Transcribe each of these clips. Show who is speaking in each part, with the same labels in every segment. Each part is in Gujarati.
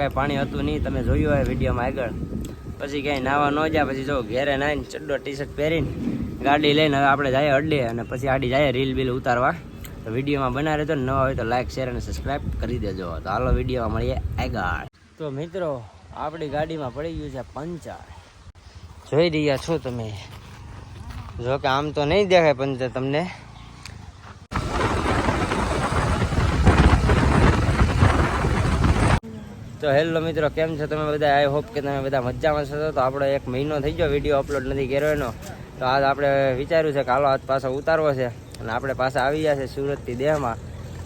Speaker 1: કાંઈ પાણી હતું નહીં, તમે જોયું હોય વિડીયોમાં આગળ. પછી ક્યાંય નાવા ન જાય, પછી જો ઘેરે નાહીને ચડ્ડો ટી શર્ટ પહેરીને ગાડી લઈને હવે આપણે જઈએ અડ્ડે અને પછી આડી જાય રીલ બીલ ઉતારવા. તો વિડીયોમાં બના રહેતો નવા હોય તો લાઈક શેર અને સબસ્ક્રાઈબ કરી દેજો. તો હાલો વિડીયોમાં મળીએ આગળ. તો મિત્રો, આપણી ગાડીમાં પડી ગયું છે પંચર. જોઈ રહ્યા છો તમે? જો કે આમ તો નહીં દેખાય પંચર તમને. તો હેલો મિત્રો, કેમ છો તમે બધા? આઈ હોપ કે તમે બધા મજામાં છો. તો આપણે એક મહિનો થઈ ગયો વીડિયો અપલોડ નથી કર્યો એનો. તો આજ આપણે વિચાર્યું છે કે હાલો આજ પાછો ઉતારવો છે. અને આપણે પાછા આવી ગયા છે સુરતથી દેહમાં.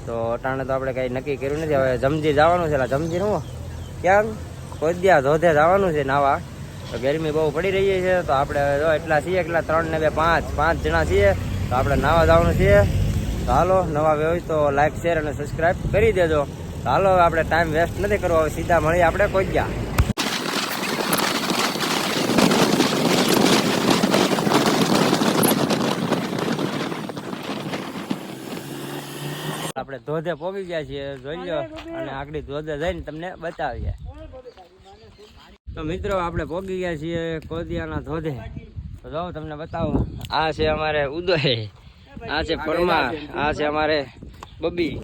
Speaker 1: તો અટાણે તો આપણે કંઈ નક્કી કર્યું નથી. હવે જમજી જવાનું છે. એટલે જમજી હું? ક્યાં? કોદ્યા ધોધે જવાનું છે નાવા. તો ગરમી બહુ પડી રહી છે. તો આપણે જો એટલા છીએ એટલા ત્રણ ને બે પાંચ. પાંચ જણા છીએ. તો આપણે નાવા જવાનું છીએ તો હાલો, નવા વ્યવસ્થો લાઈક શેર અને સબસ્ક્રાઈબ કરી દેજો. હાલો આપણે ટાઈમ વેસ્ટ નથી કરવો હવે સીધા મળીએ આપણે કોદ્યા આપણે ધોધે પોગી ગયા છીએ જોઈ લો અને આગળ ધોધે જઈને તમને બતાવીએ. તો મિત્રો આપણે પોગી ગયા છીએ કોદિયાના ધોધે. તો જો તમને બતાવું. આ છે અમારે ઉદય આ છે પરમાર આ છે અમારે બબી.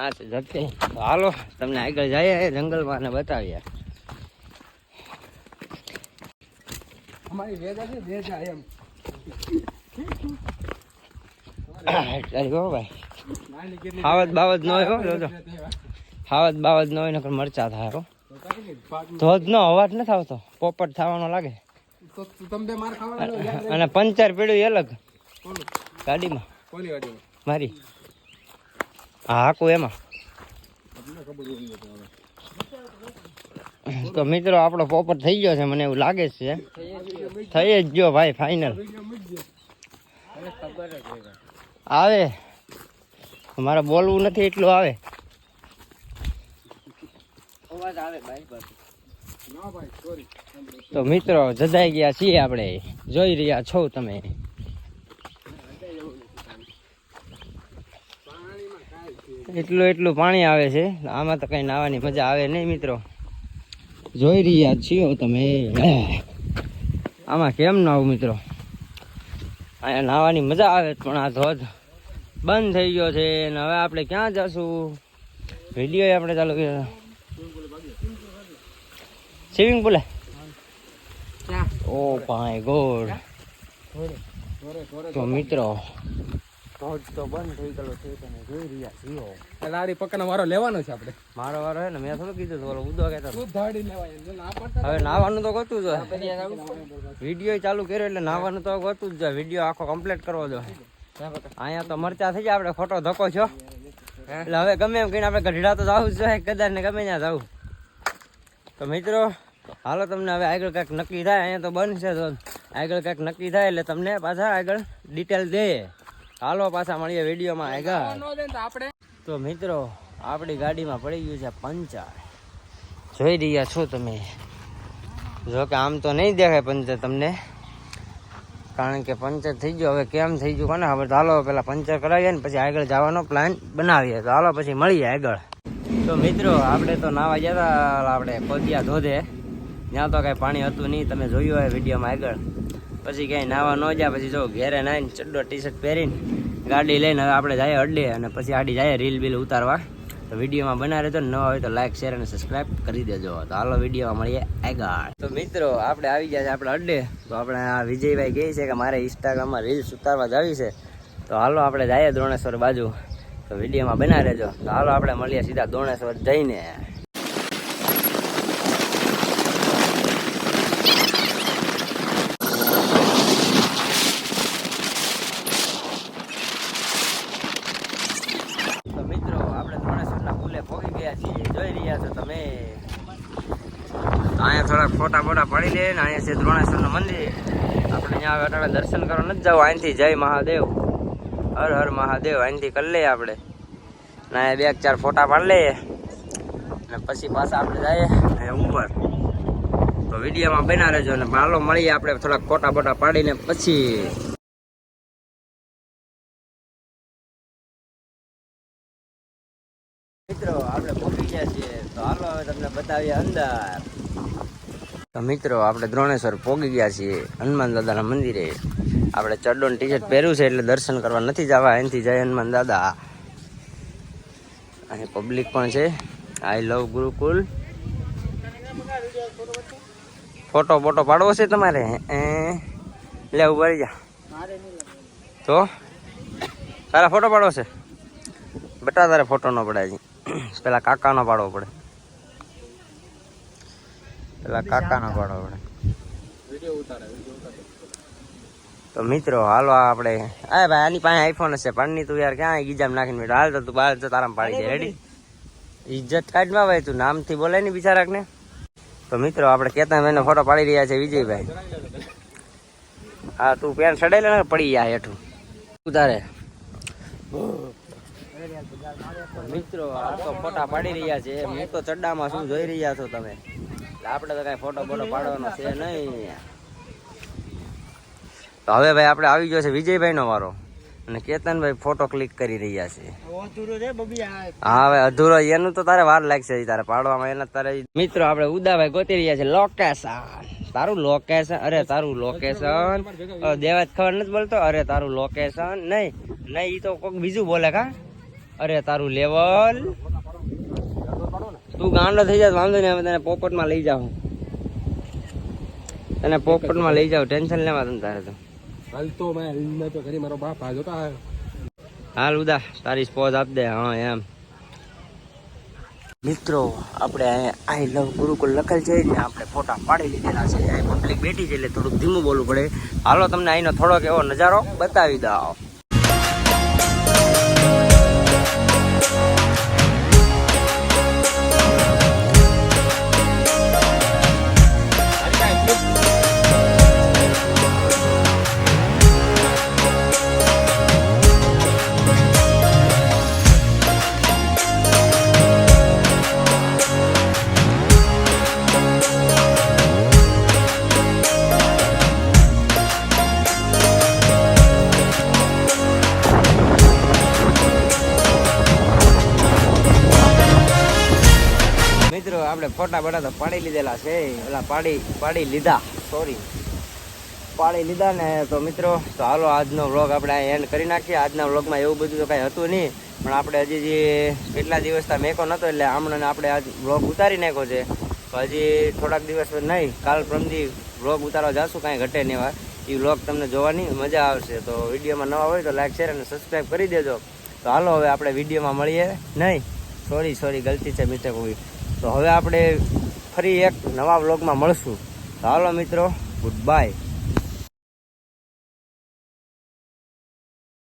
Speaker 1: આ તો જતી હાલો તમને આગળ જઈએ જંગલમાં ને બતાવીએ.
Speaker 2: અમારી છે એમ.
Speaker 1: હાવત બાવત ન હોય હો જોજો. હાવત બાવત ન હોય નકર મરચા થાય હો. ધોધ નો અવાજ નથી આવતો. પોપટ થવાનો લાગે. અને પંચર પીડ્યું અલગ. ગાડીમાં? મારી. હા હાકું એમાં.
Speaker 2: તો
Speaker 1: મિત્રો, આપણો પોપટ થઈ ગયો છે, મને એવું લાગે છે. થઈ જ ગયો ભાઈ
Speaker 2: હોય.
Speaker 1: આવે. મારે બોલવું નથી એટલું આવે. તો મિત્રો, જજાઈ ગયા છીએ આપણે. જોઈ રહ્યા છો તમે
Speaker 2: પાણીમાં કાંઈ છે
Speaker 1: એટલું એટલું પાણી આવે છે. આમાં તો કઈ નાવાની મજા આવે નહીં મિત્રો. જોઈ રહ્યા છીએ તમે. આમાં કેમ ના આવું મિત્રો? અહીંયા નાવાની મજા આવે પણ આ ધોધ બંધ થઈ ગયો છે ને હવે આપણે ક્યાં જશું? વીડિયો આપણે ચાલુ કર્યો. સ્વિમિંગ પુલે ઓ ભાઈ ગોડ તો મિત્રો ધોધ તો બંધ થઈ ગયેલો છે તમે જોઈ રહ્યા છીએ.
Speaker 2: લારી પકડનો વારો લેવાનો છે આપણે.
Speaker 1: મારો વારો હે ને મેં થોડું કીધું હતું ઉદો કહેતો
Speaker 2: તું ધાડી લેવાય
Speaker 1: હવે નાવાનું તો ગોતું જ વીડિયો ચાલુ કર્યો એટલે નાવાનું તો ગોતું જ જોઈએ વીડિયો આખો કમ્પ્લીટ કરવો જો અહીંયા તો મરચા થઈ જાય આપણે ખોટો ધક્કો છો. એટલે હવે ગમે એમ કહીને આપણે ગઢડા તો જવું જ જોઈએ કદાચ ને ગમે ત્યાં જવું. તો મિત્રો હાલો તમને હવે આગળ કાંઈક નક્કી થાય. અહીંયા તો બંધ છે આગળ કાંઈક નક્કી થાય એટલે તમને પાછા આગળ ડિટેલ દે. હાલો પાછા મળીએ વિડીયોમાં આગળ.
Speaker 2: તો
Speaker 1: મિત્રો આપણી ગાડીમાં પડી ગયું છે પંચર જોઈ રહ્યા છો તમે? જો કે આમ તો નહીં દેખાય પંચર તમને. કારણ કે પંચર થઈ ગયું. હવે કેમ થઈ ગયું કોને ખબર? હાલો પેલા પંચર કરાવીએ ને પછી આગળ જવાનો પ્લાન બનાવીએ. તો હાલો પછી મળીએ આગળ. તો મિત્રો આપણે તો નાવા ગયા હતા આપણે કોદિયા ધોધે. ત્યાં તો કાંઈ પાણી હતું નહીં. તમે જોયું હોય વિડીયોમાં આગળ. પછી ક્યાંય નાવા ન જાય, પછી જો ઘેરે નાઈને ચડ્ડો ટી શર્ટ પહેરીને ગાડી લઈને હવે આપણે જઈએ અડ્ડે અને પછી આડી જાય રીલ બીલ ઉતારવા. તો વિડીયોમાં બના રહેતો ને હોય તો લાઈક શેર અને સબસ્ક્રાઈબ કરી દેજો. તો હાલો વિડીયોમાં મળીએ આગળ. તો મિત્રો, આપણે આવી ગયા છે આપણે અડ્ડે તો આપણે આ વિજયભાઈ કહે છે કે મારે ઇન્સ્ટાગ્રામમાં રીલ્સ ઉતારવા જાવી છે. તો હાલો આપણે જઈએ દ્રોણેશ્વર બાજુ. તો વિડીયોમાં બના રહેજો તો હાલો આપણે મળીએ સીધા દ્રોણેશ્વર જઈને તો મિત્રો આપણે ધોણેશ્વરના પુલે પહોંચી ગયા છીએ જોઈ રહ્યા છો તમે અહીંયા થોડાક ફોટા પડી લે ને અહીંયા છે દ્રોણેશ્વરનું મંદિર. આપણે ત્યાં આવે અટાણે દર્શન કરવા નથી જવું, અહીંથી જય મહાદેવ. હર હર મહાદેવ, અહીંથી કરી લઈએ આપણે. ને બે ચાર ફોટા પાડી લઈએ. ને પછી પાછા આપણે જઈએ. અહીંયા ઉપર. તો વિડીયોમાં બના રહેજો ને હાલો મળીએ આપણે થોડાક ફોટા બોટા પાડીને પછી. મિત્રો, આપણે પહોંચી ગયા છીએ. તો હાલો હવે તમને બતાવીએ અંદર. તો મિત્રો, આપણે દ્રોણેશ્વર પોગી ગયા છીએ, હનુમાન દાદાના મંદિરે. આપણે ચડ્ડોન ટી શર્ટ પહેર્યું છે એટલે દર્શન કરવા નથી જવા, અહીંથી જય હનુમાન દાદા. અહીં પબ્લિક પણ છે. I love Gurukul. ફોટો બોટો પાડવો છે તમારે? એ લે, ઊભા જા. તો? તારા ફોટો પાડવો છે? બટા તારે ફોટો ન પડાય પેલા કાકાનો પાડવો પડે. પેલા કાકાનો
Speaker 2: વીડિયો ઉતારે
Speaker 1: તો મિત્રો હાલો આપણે આ ભાઈ આની પાસે આઈફોન હશે. પણ તું યાર ક્યાં ગીજામ નાખીને બેઠો? હાલ તો તું બહાર તો તારામાં પાડી દે. રેડી ઇજ્જત કાઢમાં ભાઈ તું નામથી બિચારા ને બિચારાકને. તો મિત્રો આપણે કેતા એનો ફોટો પાડી રહ્યા છે વિજયભાઈ. હા તું પેન સડાઈ ને પડી ગયા હેઠું. ઉતારે. મિત્રો આ તો ફોટા પાડી રહ્યા છે. હું તો ચડ્ડામાં શું જોઈ રહ્યા છો તમે? એટલે આપણે તો કઈ ફોટો બોટો પાડવાનો છે નહીં. તો હવે ભાઈ આપણે આવી ગયો છે વિજયભાઈ નો વારો. અને કેતનભાઈ ફોટો ક્લિક કરી રહ્યા છે. હા હવે અધૂરો એનું તો તારે વાર લાગશે તારે પાડવામાં. એના તારે મિત્રો આપણે ઉદાભાઈ ગોતી રહ્યા છે. લોકેશન તારું લોકેશન અરે તારું લોકેશન દેવાજ ખબર નથી બોલતો? અરે તારું લોકેશન નહીં. નહીં એ તો કોઈક બીજું બોલે કા? અરે તારું લેવલ તું ગાંડો થઈ જાય વાંધો નહીં અમે તને પોપટમાં લઈ જાઉં. તને પોપટમાં લઈ જાઉં ટેન્શન લેવા તને તારે તો.
Speaker 2: હાલ તો મેં તો ઘરે મારો બાપ આ જોતા આવ્યો.
Speaker 1: હાલ ઉદા તારી સ્પોઝ આપ દે હા એમ. મિત્રો આપણે આઈ લવ ગુરુકુલ લખેલ છે ને આપણે ફોટા પાડી લીધેલા છે. પબ્લિક બેઠી છે એટલે થોડુંક ધીમું બોલવું પડે. હાલો તમને અહીંનો થોડોક એવો નજારો બતાવી દઉં. ફોટા બટા તો પાડી લીધેલા છે. ઓલા પાડી પાડી લીધા. સોરી પાડી લીધા ને તો મિત્રો, તો હાલો આજનો વ્લોગ આપણે એન્ડ કરી નાખીએ. આજના વ્લોગમાં એવું બધું તો કાંઈ હતું નહીં, પણ આપણે હજી જે કેટલા દિવસથી મેકો નહોતો એટલે હમણાં આપણે આજ વ્લોગ ઉતારી નાખ્યો છે. તો હજી થોડાક દિવસ નહીં, કાલ પ્રમદી વ્લોગ ઉતારવા જાશું, કાંઈ ઘટે નહીં વાર એ વ્લોગ તમને જોવાની મજા આવશે. તો વિડીયોમાં નવા હોય તો લાઈક શેર અને સબસ્ક્રાઈબ કરી દેજો. તો હાલો હવે આપણે વિડીયોમાં મળીએ. નહીં? સોરી સોરી ગલતી છે મિસ્ટેક હોવી તો હવે આપણે ફરી એક નવા વ્લોગમાં મળશું. તો હાલો મિત્રો ગુડ બાય